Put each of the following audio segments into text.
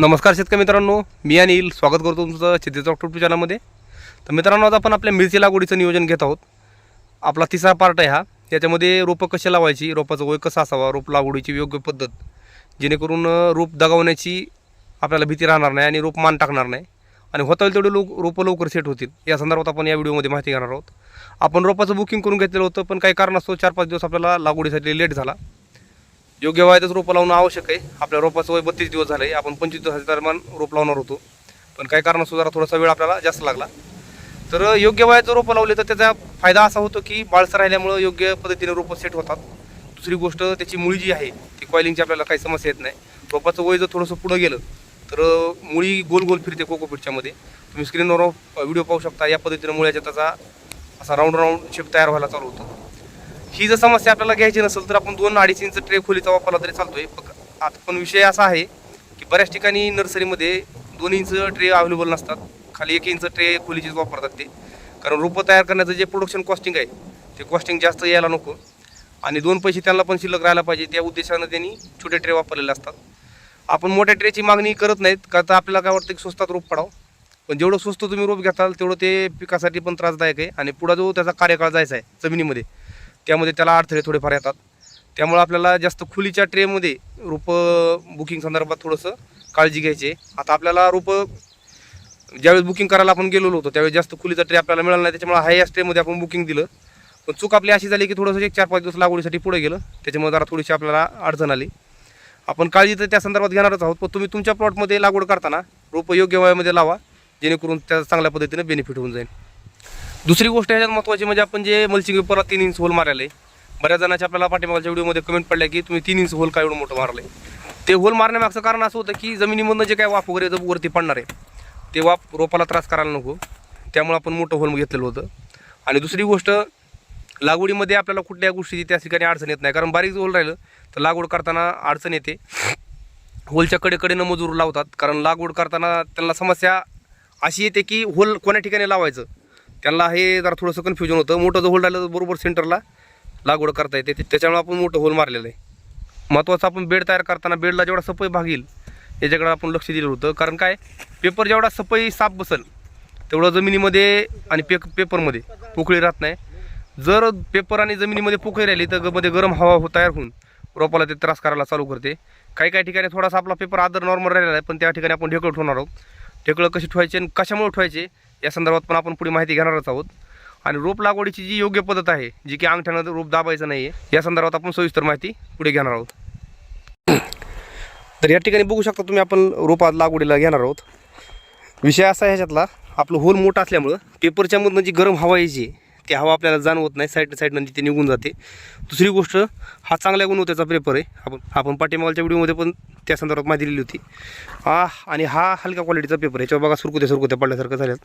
नमस्कार शेतकरी मित्रांनो मी अनिल स्वागत करतो तुमचं शेतीचं डॉक्टर टू चॅनलमध्ये. तर मित्रांनो आज आपण आपल्या मिरची लागवडीचं नियोजन घेत आहोत. आपला तिसरा पार्ट आहे हा. याच्यामध्ये रोपं कशी लावायची रोपाचं वय कसं असावा रोप लागवडीची योग्य पद्धत जेणेकरून रोप दगावण्याची आपल्याला भीती राहणार नाही आणि रोप मान टाकणार नाही. आणि होता होईल तेवढे लोक रोपं लवकर सेट होतील. या संदर्भात आपण या व्हिडिओमध्ये माहिती घेणार आहोत. आपण रोपाचं बुकिंग करून घेतलेलं होतं पण काही कारणास्तव चार पाच दिवस आपल्याला लागवडीसाठी लेट झाला. योग्य वयातच रोपं लावणं आवश्यक आहे. आपल्या रोपाचं वय बत्तीस दिवस झालं आहे आपण पंचवीस दिवसाच्या दरम्यान रोप लावणार होतो. पण काही कारणास्तव जरा थोडासा वेळ आपल्याला जास्त लागला. तर योग्य वयाचं रोपं लावले तर त्याचा फायदा असा होतो की बाळसं राहिल्यामुळं योग्य पद्धतीने रोपं सेट होतात. दुसरी गोष्ट त्याची मुळी जी आहे ती कॉइलिंगची आपल्याला काही समस्या येत नाही. रोपाचं वय जर थोडंसं पुढं गेलं तर मुळी गोल गोल फिरते कोकोपीटच्यामध्ये. तुम्ही स्क्रीनवर व्हिडिओ पाहू शकता. या पद्धतीनं मुळ्याच्या त्याचा असा राऊंड राऊंड शेप तयार व्हायला चालू होतं. ही जर समस्या आपल्याला घ्यायची नसेल तर आपण दोन अडीच इंच ट्रे खोलीचा वापरला तरी चालतोय. आता पण विषय असा आहे की बऱ्याच ठिकाणी नर्सरीमध्ये दोन इंच ट्रे अवेलेबल नसतात. खाली एक इंच ट्रे खोलीचीच वापरतात ते. कारण रोपं तयार करण्याचं जे प्रोडक्शन कॉस्टिंग आहे ते कॉस्टिंग जास्त यायला नको. आणि दोन पैसे त्यांना पण शिल्लक राहायला पाहिजे. त्या उद्देशानं त्यांनी छोटे ट्रे वापरलेले असतात. आपण मोठ्या ट्रेची मागणी करत नाहीत का तर आपल्याला काय वाटतं की स्वस्तात रोप पडावं. पण जेवढं स्वस्त तुम्ही रोप घेताल तेवढं ते पिकासाठी पण त्रासदायक आहे. आणि पुढं जो त्याचा कार्यकाळ जायचा आहे जमिनीमध्ये त्यामध्ये त्याला अडथळे थोडेफार येतात. त्यामुळे आपल्याला जास्त खुलीच्या ट्रेमध्ये रोपं बुकिंग संदर्भात थोडंसं काळजी घ्यायची आहे. आता आपल्याला रोपं ज्यावेळेस बुकिंग करायला आपण गेलेलो होतो त्यावेळेस जास्त खुलीचा ट्रे आपल्याला मिळाला नाही. त्याच्यामुळे हाय ट्रेमध्ये आपण बुकिंग दिलं. पण चूक आपली अशी झाली की थोडंसं एक चार पाच दिवस लागवडीसाठी पुढे गेलं. त्याच्यामुळे जरा थोडीशी आपल्याला अडचण आली. आपण काळजी तर त्या संदर्भात घेणारच आहोत पण तुम्ही तुमच्या प्लॉटमध्ये लागवड करताना रोपं योग्य वयामध्ये लावा जेणेकरून त्या चांगल्या पद्धतीने बेनिफिट होऊन जाईल. दुसरी गोष्ट ह्याच्यात महत्त्वाची म्हणजे आपण जे मल्चिंग पेपरला तीन इंच होल मारले बऱ्याच जणांच्या आपल्याला पाठीमागच्या व्हिडिओमध्ये कमेंट पडल्या की तुम्ही तीन इंच होल काय एवढं मोठं मारले ते होल मारण्यामागचं कारण असं होतं की जमिनीमधनं जे काय वाफ वगैरे जर वरती पडणार आहे. ते वाफ रोपाला त्रास करायला नको. त्यामुळे आपण मोठं होल घेतलेलं होतं. आणि दुसरी गोष्ट लागवडीमध्ये आपल्याला कुठल्या गोष्टीची त्या ठिकाणी अडचण येत नाही. कारण बारीक होल राहिलं तर लागवड करताना अडचण येते. होलच्या कडेकडेनं मजूर लावतात. कारण लागवड करताना त्यांना समस्या अशी येते की होल कोण्या ठिकाणी लावायचं? त्यांना हे जरा थोडंसं कन्फ्युजन होतं. मोठं जर होल राहिलं तर बरोबर सेंटरला लागवड करता येते. ते- त्याच्यामुळे आपण मोठं होल मारलेलं आहे. महत्त्वाचं आपण बेड तयार करताना बेडला जेवढा सपई भाग येईल याच्याकडे आपण लक्ष दिलं होतं. कारण काय? पेपर जेवढा सपई साफ बसल तेवढं जमिनीमध्ये आणि पे पेपरमध्ये पोकळी राहत नाही. जर पेपर आणि जमिनीमध्ये पोकळी राहिली तर मध्ये गरम हवा हो तयार होऊन रोपाला ते त्रास करायला चालू करते. काही काही ठिकाणी थोडासा आपला पेपर आदर नॉर्मल राहिलेला आहे पण त्या ठिकाणी आपण ढेकळं ठेवणार आहोत. ढेकळं कशी ठेवायचे आणि कशामुळे ठेवायचे या संदर्भात पण आपण पुढे माहिती घेणारच आहोत. आणि रोप लागवडीची जी योग्य पद्धत आहे जी की अंगठ्यानं रोप दाबायचं नाही आहे या संदर्भात आपण सविस्तर माहिती पुढे घेणार आहोत. तर या ठिकाणी बघू शकता तुम्ही आपण रोप लागवडीला घेणार आहोत. विषय असा ह्याच्यातला आपलं होल मोठं असल्यामुळं पेपरच्यामधनं जी गरम हवा यायची आहे, ती हवा आपल्याला जाणवत नाही साईड साईडनं ती निघून जाते. दुसरी गोष्ट हा चांगल्या गुणवत्तेचा पेपर आहे. आपण आपण पाठीमागच्या व्हिडिओमध्ये पण त्या संदर्भात माहिती दिली होती. हा आणि हा हलक्या क्वालिटीचा पेपर आहे. याच्यावर बघा सुरकुत्या सुरकुत्या पडल्यासारखं झाल्यात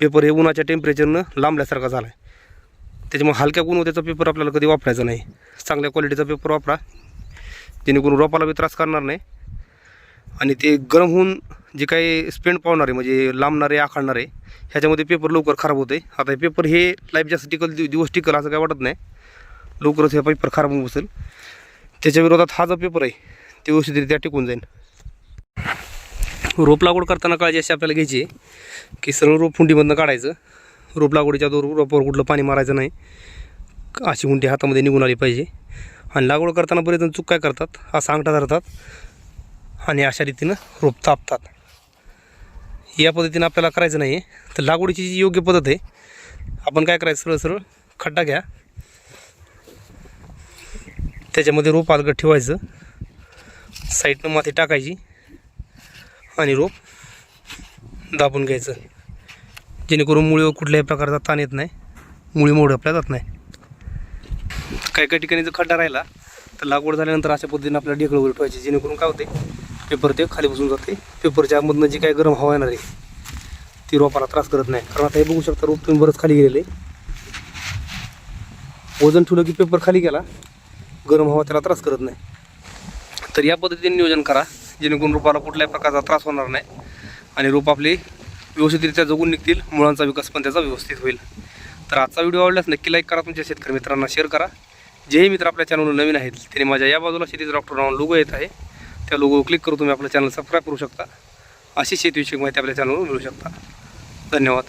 पेपर हे उन्हाच्या टेम्परेचरनं लांबल्यासारखा झाला आहे त्याच्यामुळे हलक्या गुणवत्तेचा पेपर आपल्याला कधी वापरायचा नाही. चांगल्या क्वालिटीचा पेपर वापरा. जेणेकरून रोपाला बी त्रास करणार नाही. आणि ते गरम होऊन जे काही स्पेंड पावणारे म्हणजे लांबणारे आखडणारे ह्याच्यामध्ये पेपर लवकर खराब होते आता हे पेपर हे लाईफ जास्त टिकल दिवस टिकल असं काय वाटत नाही. लवकरच हे पेपर खराब होऊ बसेल. त्याच्या विरोधात हा जो पेपर आहे ते व्यवस्थितरित्या टिकून जाईल रोप लागवड करताना काळजी अशी आपल्याला घ्यायची आहे की सरळ रोप हुंडीमधनं काढायचं. रोप लागवडीच्या दोर रोपावर कुठलं पाणी मारायचं नाही. अशी हुंडी हातामध्ये निघून आली पाहिजे. आणि लागवड करताना बरेच जण चूक काय करतात? असा अंगठा धरतात आणि अशा रीतीनं रोप तापतात. या पद्धतीनं आपल्याला करायचं नाही तर लागवडीची जी योग्य पद्धत आहे आपण काय करायचं? सरळ सरळ खड्डा घ्या. त्याच्यामध्ये रोप अलगट ठेवायचं. साईडनं माती टाकायची आणि रोप दाबून घ्यायचं. जेणेकरून मुळीवर कुठल्याही प्रकारचा ताण येत नाही. मुळी मोडपल्या जात नाही. काही काही ठिकाणी जर खड्डा राहिला तर लागवड झाल्यानंतर अशा पद्धतीने आपल्याला ढेकळ वगैरे ठेवायची जेणेकरून काय होते पेपर ते खाली बसून जाते. पेपरच्या आतमधनं जी काय गरम हवा येणार आहे ती रोपाला त्रास करत नाही. कारण आता हे बघू शकता रोप तुम्ही बरंच खाली गेलेले. वजन ठेवलं की पेपर खाली गेला गरम हवा त्याला त्रास करत नाही. तर या पद्धतीने नियोजन करा जेणेकरून रोपाला कुठल्याही प्रकारचा त्रास होणार नाही आणि रोप आपले व्यवस्थितरित्या जगून निघतील मुळांचा विकास पण त्याचा व्यवस्थित होईल. तर आजचा व्हिडिओ आवडल्यास नक्की लाईक करा तुमच्या शेतकरी मित्रांना शेअर करा. जेही मित्र आपल्या चॅनलवर नवीन आहेत त्यांनी माझ्या या बाजूला शेतीचं डॉक्टर नाव लोगो येत आहे. त्या लोगोवर क्लिक करून तुम्ही आपलं चॅनल सबस्क्राईब करू शकता. अशी शेतीविषयक माहिती आपल्या चॅनलवर मिळू शकता. धन्यवाद.